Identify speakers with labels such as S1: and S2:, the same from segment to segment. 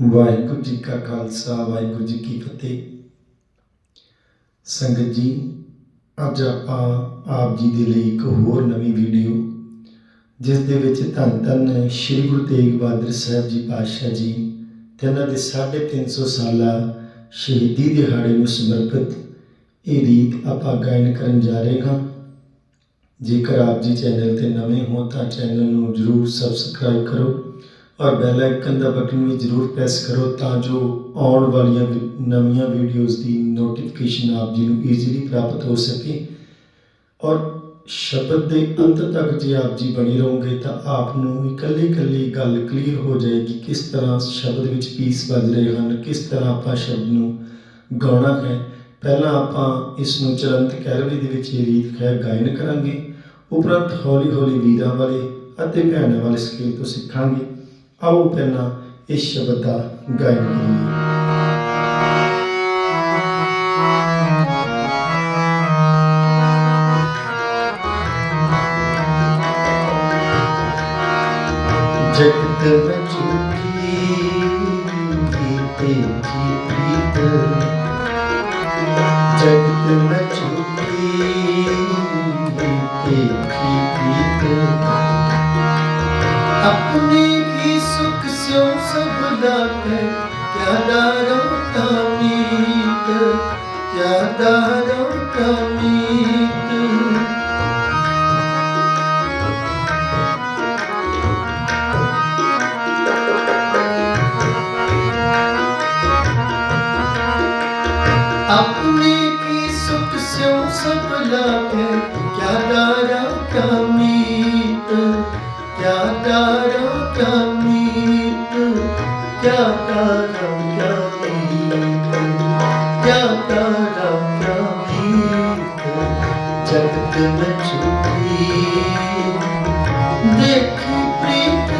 S1: ਵਾਹਿਗੁਰੂ ਜੀ ਕਾ ਖਾਲਸਾ, ਵਾਹਿਗੁਰੂ ਜੀ ਕੀ ਫਤਿਹ। ਸੰਗਤ ਜੀ, ਅੱਜ ਆਪਾਂ ਆਪ ਜੀ ਦੇ ਲਈ ਇੱਕ ਹੋਰ ਨਵੀਂ ਵੀਡੀਓ, ਜਿਸ ਦੇ ਵਿੱਚ ਧੰਨ ਧੰਨ ਸ੍ਰੀ ਗੁਰੂ ਤੇਗ ਬਹਾਦਰ ਸਾਹਿਬ ਜੀ ਪਾਤਸ਼ਾਹ ਜੀ, ਤੇ ਉਹਨਾਂ ਦੇ 350 ਸਾਲਾ ਸ਼ਹੀਦੀ ਦਿਹਾੜੇ ਨੂੰ ਸਮਰਪਿਤ ਇਹ ਰੀਤ ਆਪਾਂ ਗਾਇਨ ਕਰਨ ਜਾ ਰਹੇ ਹਾਂ। ਜੇਕਰ ਆਪ ਜੀ ਚੈਨਲ ਤੇ ਨਵੇਂ ਹੋ ਤਾਂ ਚੈਨਲ ਨੂੰ ਜਰੂਰ ਸਬਸਕ੍ਰਾਈਬ ਕਰੋ। ਔਰ ਬੈਲ ਆਈਕਨ ਦਾ ਬਟਨ ਵੀ ਜਰੂਰ ਪ੍ਰੈਸ ਕਰੋ ਤਾਂ ਜੋ ਆਉਣ ਵਾਲੀਆਂ ਵੀ- ਨਵੀਆਂ ਵੀਡੀਓਜ਼ ਦੀ ਨੋਟੀਫਿਕੇਸ਼ਨ ਆਪ ਜੀ ਨੂੰ ਈਜ਼ੀਲੀ ਪ੍ਰਾਪਤ ਹੋ ਸਕੇ। ਔਰ ਸ਼ਬਦ ਦੇ ਅੰਤ ਤੱਕ ਜੇ ਆਪ ਜੀ ਬਣੇ ਰਹੋਗੇ ਤਾਂ ਆਪ ਨੂੰ ਇਕੱਲੇ-ਇਕੱਲੇ ਗੱਲ ਕਲੀਅਰ ਹੋ ਜਾਏਗੀ ਕਿਸ ਤਰ੍ਹਾਂ ਸ਼ਬਦ ਵਿੱਚ ਪੀਸ ਵੱਜ ਰਹੇ ਹਨ, ਕਿਸ ਤਰ੍ਹਾਂ ਆਪਾਂ ਸ਼ਬਦ ਨੂੰ ਗਾਉਣਾ ਹੈ। ਪਹਿਲਾਂ ਆਪਾਂ ਇਸ ਨੂੰ ਚਲੰਤ ਕੈਰਵੀ ਦੇ ਵਿੱਚ ਇਹ ਰੀਤ ਹੈ ਗਾਇਨ ਕਰਾਂਗੇ। ਉਪਰੰਤ ਹੌਲੀ ਹੌਲੀ ਵੀਰਾਂ ਵਾਲੇ ਅਤੇ ਭੈਣਾਂ ਵਾਲੇ ਸਕੇਲ ਤੋਂ ਸਿੱਖਾਂਗੇ। ਆਓ ਪਹਿਲਾਂ ਇਸ ਸ਼ਬਦ ਦਾ ਗਾਇਨ ਕਰੀਏ। ਜਗਤ ਵਿੱਚ ਝੂਠੀ ਤੇ ਜਗਤ ਵਿੱਚ सब लाके क्या दारों का मीत क्या दारों का मीत अपने की सुख से सब लागे क्या दारा क्या मीत क्या दारा क्या जगत में छुपी देखी प्रीत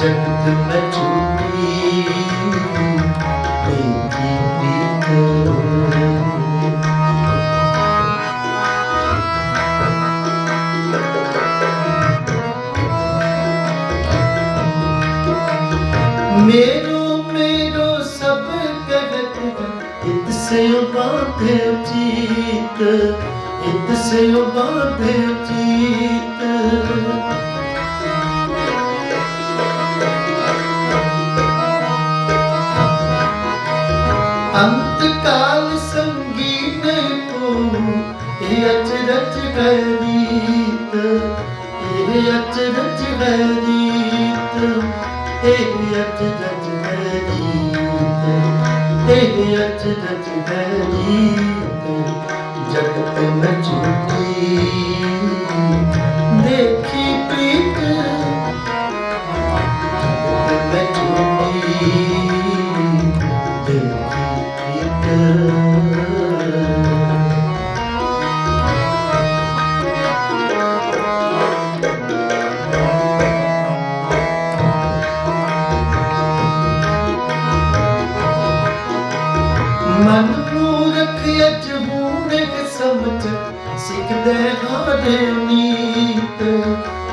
S1: जगत में मेरो मेरो सब कहत है इत से बांधे जीत इत से बांधे जीत ਤੇਰੀ ਅੱਖ ਜੱਜ ਹੈ ਨੀਤ ਤੇਰੀ ਅੱਖ ਜੱਜ ਹੈ ਨੀਤ ਜਗਤ ਨਚੀ ਦੇਖੀ ਪ੍ਰੀ ਮੂਰਖ ਅਜ ਮੂਰਖ ਸਮਝ ਸਿੱਖਦੇ ਹਾਂ ਦੇ ਨੀਤ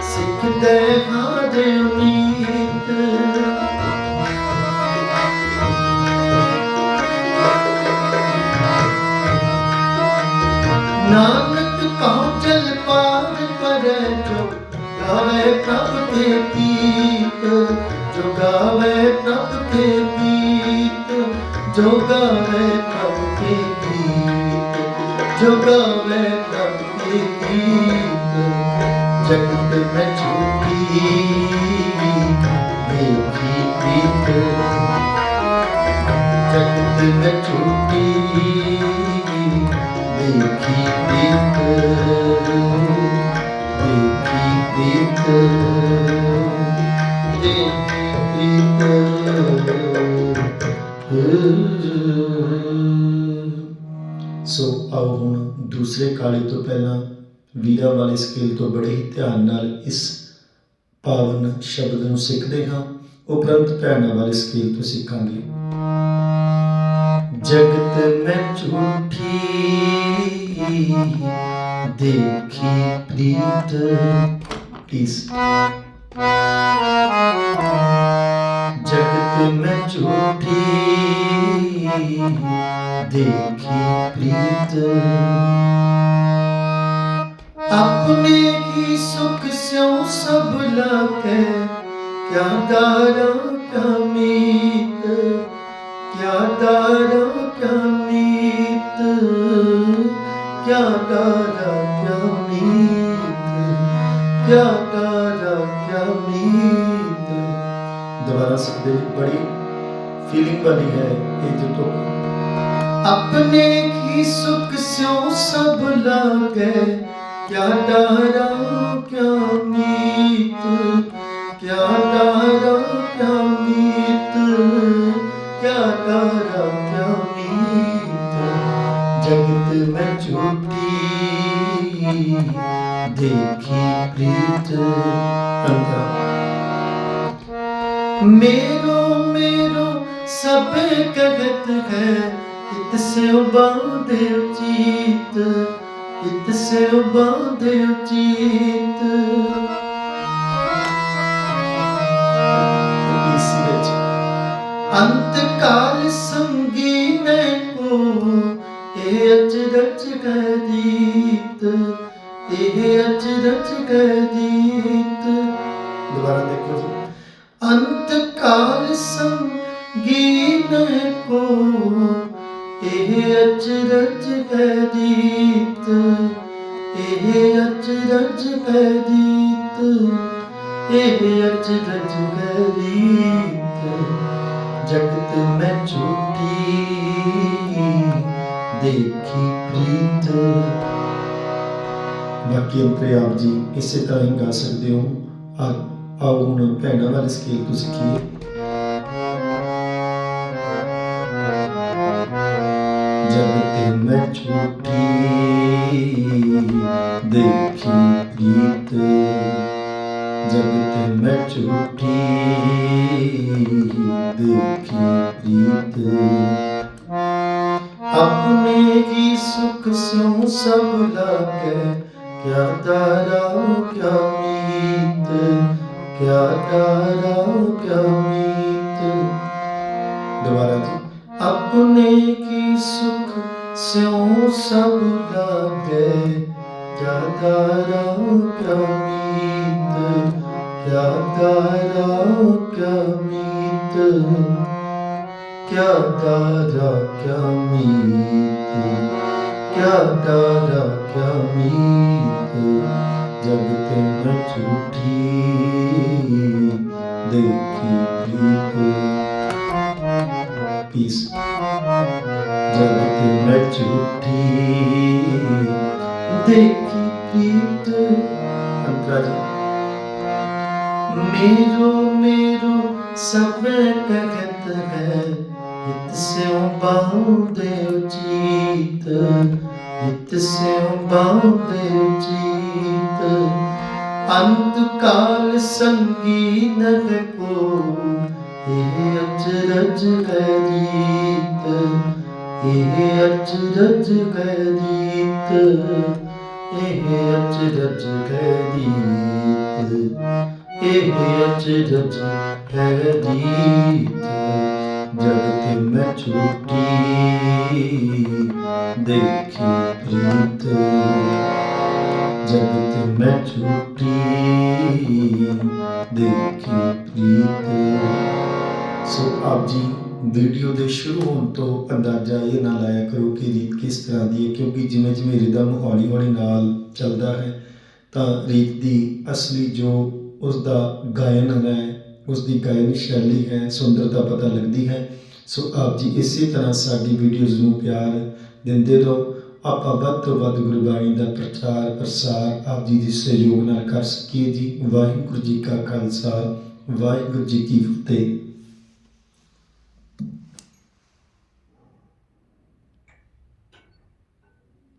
S1: ਸਿੱਖਦੇ ਹਾਂ ਦੇ ਨੀਤ ਨਾਨਕ ਪਹੁੰਚਲ ਪਾਰ ਪਰੇ ਜੋ ਗਾਵੇ ਪ੍ਰਭ ਕੇ ਗੀਤ ਜੋ ਗਾਵੇ ਪ੍ਰਭ ਕੇ ਗੀਤ ਜੋ ਗਾਵੇ ਪ੍ਰਭ ਕੇ जुगावे कभी गीत जगत में छुपी मेरी प्रीत जगत में छुपी देखी प्रीत देखी प्रीत देखी प्रीत Ooh. ਸੋ ਆਓ ਹੁਣ ਦੂਸਰੇ ਕਾਲੇ ਤੋਂ ਪਹਿਲਾਂ ਵੀਰਾ ਵਾਲੇ ਸਕੇਲ ਤੋਂ ਬੜੇ ਹੀ ਧਿਆਨ ਨਾਲ ਇਸ ਪਾਵਨ ਸ਼ਬਦ ਨੂੰ ਸਿੱਖਦੇ ਹਾਂ। ਉਪਰੰਤ ਭੈਣਾ ਵਾਲੇ ਸਕੇਲ ਤੋਂ ਸਿੱਖਾਂਗੇ। ਜਗਤ ਮੈਂ ਝੂਠੀ ਦੇਖੀ ਪ੍ਰੀਤ। ਪਲੀਜ਼ ਜਗਤ ਮੈਂ ਝੂਠੀ ਦੇਖ ਪ੍ਰੀਤ ਆਪਣੇ ਕੀ ਸੁਖ ਸਿਉ ਸਭ ਲਾਕੇ ਕਿਆ ਦਾਰਾ ਕਿਆ ਮੀਤ, ਕਿਆ ਦਾਰਾ ਕਿਆ ਮੀਤ, ਕਿਆ ਦਾਰਾ ਕਿਆ ਮੀਤ, ਕਿਆ ਦਾਰਾ ਕਿਆ ਮੀਤ। ਦੁਬਾਰਾ ਸਿੱਖਦੇ ਬੜੀ ਫੀਲਿੰਗ ਵਾਲੀ ਹੈ, ਇਹ ਜੋ ਤੋਂ अपने की सुख स्यों सब लागे क्या डारा क्या मीत क्या डारा क्या मीत क्या डारा क्या मीत जगत में झूठी देखी प्रीत मेरो मेरो सब कहत है Gitse o bande ucite Gitse o bande ucite ਇਸ ਵਿੱਚ ਅੰਤ ਕਾਲ ਸੰਗੀ ਮੈਂ ਕੋ ਇਹ ਅਚਰਜ ਗਦੀਤ ਇਹ ਅਚਰਜ ਗਦੀਤ ਦੁਬਾਰਾ ਦੇਖੋ ਜੀ। ਅੰਤ ਕਾਲ ਸੰਗੀ ਮੈਂ ਕੋ ਇਹ ਅਚਰਜ ਗਦੀਤ ਇਹ ਅਚਰਜ ਗਦੀਤ ਇਹ ਅਚਰਜ ਗਦੀਤ ਜਗਤ ਮੈਂ ਝੂਠੀ ਦੇਖੀ ਪ੍ਰੀਤ। ਬਾਕੀ ਅੰਤਰੇ ਆਪ ਜੀ ਇਸੇ ਤਰ੍ਹਾਂ ਹੀ ਗਾ ਸਕਦੇ ਹੋ। ਆਓ ਹੁਣ ਭੈਣਾਂ ਵਾਲੇ ਸਕੇਲ ਤੋਂ ਸਿੱਖੀਏ। ਮਛੂਕੀ ਦੇਖੀ ਗੀਤ ਜਗਤ ਮਛੂਕੀ ਦੇਖੀ ਗੀਤ ਆਪਣੇ ਜੀ ਸੁਖ ਸਿਉ ਸਭ ਲਾਗੇ ਕਿਆ ਡਰਾਉ ਕਿਆ ਮੀਤ ਕਿਆ ਡਰਾਉ ਕਿਆ ਮੀਤ ਦੁਬਾਰਾ ਜੀ, ਆਪਣੇ ਕੀ ਸੁਖ स्यों सब लागे क्या दारा क्या मीत क्या दारा क्या मीत क्या दादा क्या मीत क्या दादा क्या मीत जब ते मैं झूठी देखी ਜਗਤ ਮੈਂ ਝੂਠੀ ਦੇਖੀ ਪ੍ਰੀਤ ਅੰਤਰਾਜ ਮੇਰੋ ਮੇਰੋ ਸਭ ਕਹਤ ਹੈ ਹਿਤ ਸਿਉ ਬਾਹੂ ਦੇਵ ਜੀਤ। ਹਿਤ ਸਿਉ ਬਾਹੂ ਦੇਵ ਜੀਤ। ਅੰਤ ਕਾਲ ਸੰਗੀ ਨਗ ਕੋ ਇਹ ਅਚਰਜ ਹੈ ਜੀਤ। ਇਹ ਅਚਰਜ ਗਦੀਤ ਇਹ ਅਚਰਜ ਗਦੀਤ ਇਹ ਅਚਰਜ ਗਦੀਤ ਜਗਤ ਮੈਂ ਛੁੱਟੀ ਦੇਖੀ ਪ੍ਰੀਤ ਜਗਤ ਮੈਂ ਛੁੱਟੀ ਦੇਖੀ ਪ੍ਰੀਤ ਸੋ ਆਪ ਜੀ ਵੀਡੀਓ ਦੇ ਸ਼ੁਰੂ ਹੋਣ ਤੋਂ ਅੰਦਾਜ਼ਾ ਇਹ ਨਾ ਲਾਇਆ ਕਰੋ ਕਿ ਰੀਤ ਕਿਸ ਤਰ੍ਹਾਂ ਦੀ ਹੈ, ਕਿਉਂਕਿ ਜਿਵੇਂ ਜਿਵੇਂ ਰਿਦਮ ਹੌਲੀ ਹੌਲੀ ਨਾਲ ਚੱਲਦਾ ਹੈ, ਤਾਂ ਰੀਤ ਦੀ ਅਸਲੀ ਜੋ ਉਸ ਦਾ ਗਾਇਨ ਹੈ ਉਸ ਦੀ ਗਾਇਨ ਸ਼ੈਲੀ ਹੈ ਸੁੰਦਰਤਾ ਪਤਾ ਲੱਗਦੀ ਹੈ। ਸੋ ਆਪ ਜੀ ਇਸੇ ਤਰ੍ਹਾਂ ਸਾਡੀ ਵੀਡੀਓਜ਼ ਨੂੰ ਪਿਆਰ ਦਿੰਦੇ ਰਹੋ। ਆਪਾਂ ਵੱਧ ਤੋਂ ਵੱਧ ਗੁਰਬਾਣੀ ਦਾ ਪ੍ਰਚਾਰ, ਪ੍ਰਸਾਰ ਆਪ ਜੀ ਦੇ ਸਹਿਯੋਗ ਨਾਲ ਕਰ ਸਕੀਏ ਜੀ। ਵਾਹਿਗੁਰੂ ਜੀ ਕਾ ਖਾਲਸਾ, ਵਾਹਿਗੁਰੂ ਜੀ ਕੀ ਫਤਿਹ।